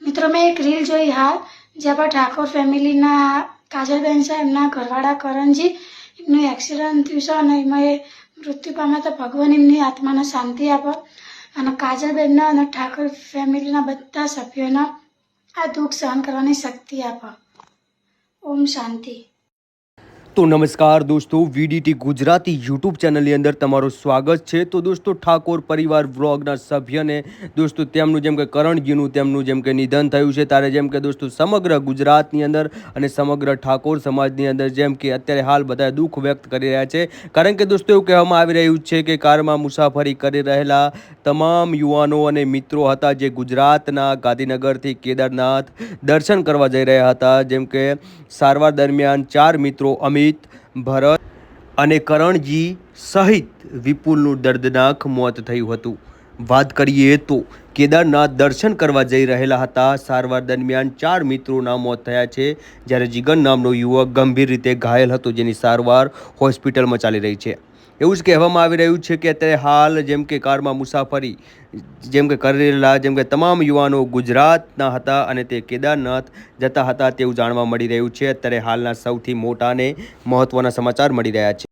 મિત્રો, મેં એક રીલ જોઈ હાલ, જ્યાં પર ઠાકોર ફેમિલીના, કાજલબેન છે એમના ઘરવાળા કરણજી એમનું એક્સિડન્ટ થયું છે અને એમાં એ મૃત્યુ પામ્યા તો ભગવાન એમની આત્માને શાંતિ આપે. અને કાજલબેનના અને ઠાકોર ફેમિલીના બધા સભ્યોના આ દુઃખ સહન કરવાની શક્તિ આપે. ઓમ શાંતિ. તો નમસ્કાર દોસ્તો, વીડીટી ગુજરાતી યુટ્યુબ ચેનલની અંદર તમારું સ્વાગત છે. તો દોસ્તો, ઠાકોર પરિવાર વ્લોગના સભ્યને દોસ્તો, તેમનું જેમ કે કરણજીનું તેમનું જેમ કે નિધન થયું છે ત્યારે જેમ કે દોસ્તો, સમગ્ર ગુજરાતની અંદર અને સમગ્ર ઠાકોર સમાજની અંદર જેમ કે અત્યારે હાલ બધા દુઃખ વ્યક્ત કરી રહ્યા છે. કારણ કે દોસ્તો, એવું કહેવામાં આવી રહ્યું છે કે કારમાં મુસાફરી કરી રહેલા તમામ યુવાનો અને મિત્રો હતા જે ગુજરાતના ગાંધીનગરથી કેદારનાથ દર્શન કરવા જઈ રહ્યા હતા. જેમ કે સારવાર દરમિયાન ચાર મિત્રો અમિત ભરત અને કરણજી સહિત વિપુલનું દર્દનાક મોત થયું હતું. વાત કરીએ તો કેદારનાથ દર્શન કરવા જઈ રહેલા હતા. સારવાર દરમિયાન ચાર મિત્રોના મોત થયા છે, જ્યારે જીગન નામનો યુવક ગંભીર રીતે ઘાયલ હતો, જેની સારવાર હોસ્પિટલમાં ચાલી રહી છે. એવું જ કહેવામાં આવી રહ્યું છે કે અત્યારે હાલ જેમ કે કારમાં મુસાફરી, જેમ કે કરેલા જેમ કે તમામ યુવાનો ગુજરાતના હતા અને તે કેદારનાથ જતા હતા તેવું જાણવા મળી રહ્યું છે. અત્યારે હાલના સૌથી મોટા અને મહત્ત્વના સમાચાર મળી રહ્યા છે.